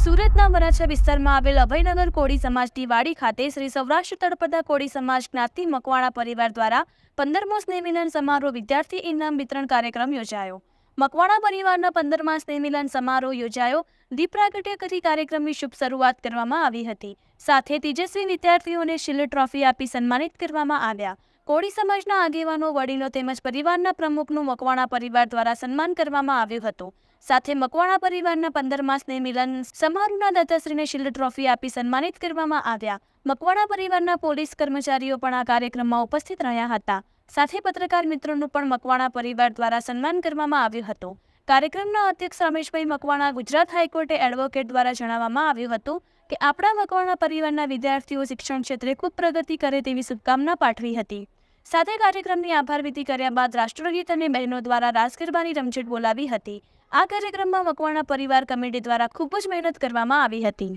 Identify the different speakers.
Speaker 1: વરાછા વિસ્તારમાં આવેલ અભયનગર કોળી સમાજની વાડી ખાતે શ્રી સૌરાષ્ટ્ર તળપદા કોળી સમાજ જ્ઞાતિ મકવાણા પરિવાર દ્વારા પંદરમો સ્નેહમિલન સમારોહ વિદ્યાર્થી ઇનામ વિતરણ કાર્યક્રમ યોજાયો. મકવાણા પરિવારના પંદરમા સ્નેહમિલન સમારોહ યોજાયો. દીપ પ્રાગટ્ય કરી કાર્યક્રમની શુભ શરૂઆત કરવામાં આવી હતી. સાથે તેજસ્વી વિદ્યાર્થીઓને શિલ્ડ ટ્રોફી આપી સન્માનિત કરવામાં આવ્યા. કોળી સમાજના આગેવાનો, વડીલો તેમજ પરિવારના પ્રમુખનું મકવાણા પરિવાર દ્વારા સન્માન કરવામાં આવ્યું હતું. સાથે મકવાણા પરિવારના પંદર માસને મિલન સમારોહના દાતાશ્રીને શિલ્ડ ટ્રોફી આપી સન્માનિત કરવામાં આવ્યા. મકવાણા પરિવારના પોલીસ કર્મચારીઓ પણ આ કાર્યક્રમમાં ઉપસ્થિત રહ્યા હતા. સાથે પત્રકાર મિત્રોનું પણ મકવાણા પરિવાર દ્વારા સન્માન કરવામાં આવ્યું હતું. કાર્યક્રમના અધ્યક્ષ રમેશભાઈ મકવાણા ગુજરાત હાઈકોર્ટે એડવોકેટ દ્વારા જણાવવામાં આવ્યું હતું કે, આપણા મકવાણા પરિવારના વિદ્યાર્થીઓ શિક્ષણ ક્ષેત્રે ખૂબ પ્રગતિ કરે તેવી શુભકામના પાઠવી હતી. સાથે કાર્યક્રમની આભાર વિધિ કર્યા બાદ રાષ્ટ્રગીત અને બહેનો દ્વારા રાસ ગરબાની રમઝટ બોલાવી હતી. આ કાર્યક્રમમાં મકવાણા પરિવાર કમિટી દ્વારા ખૂબ જ મહેનત કરવામાં આવી હતી.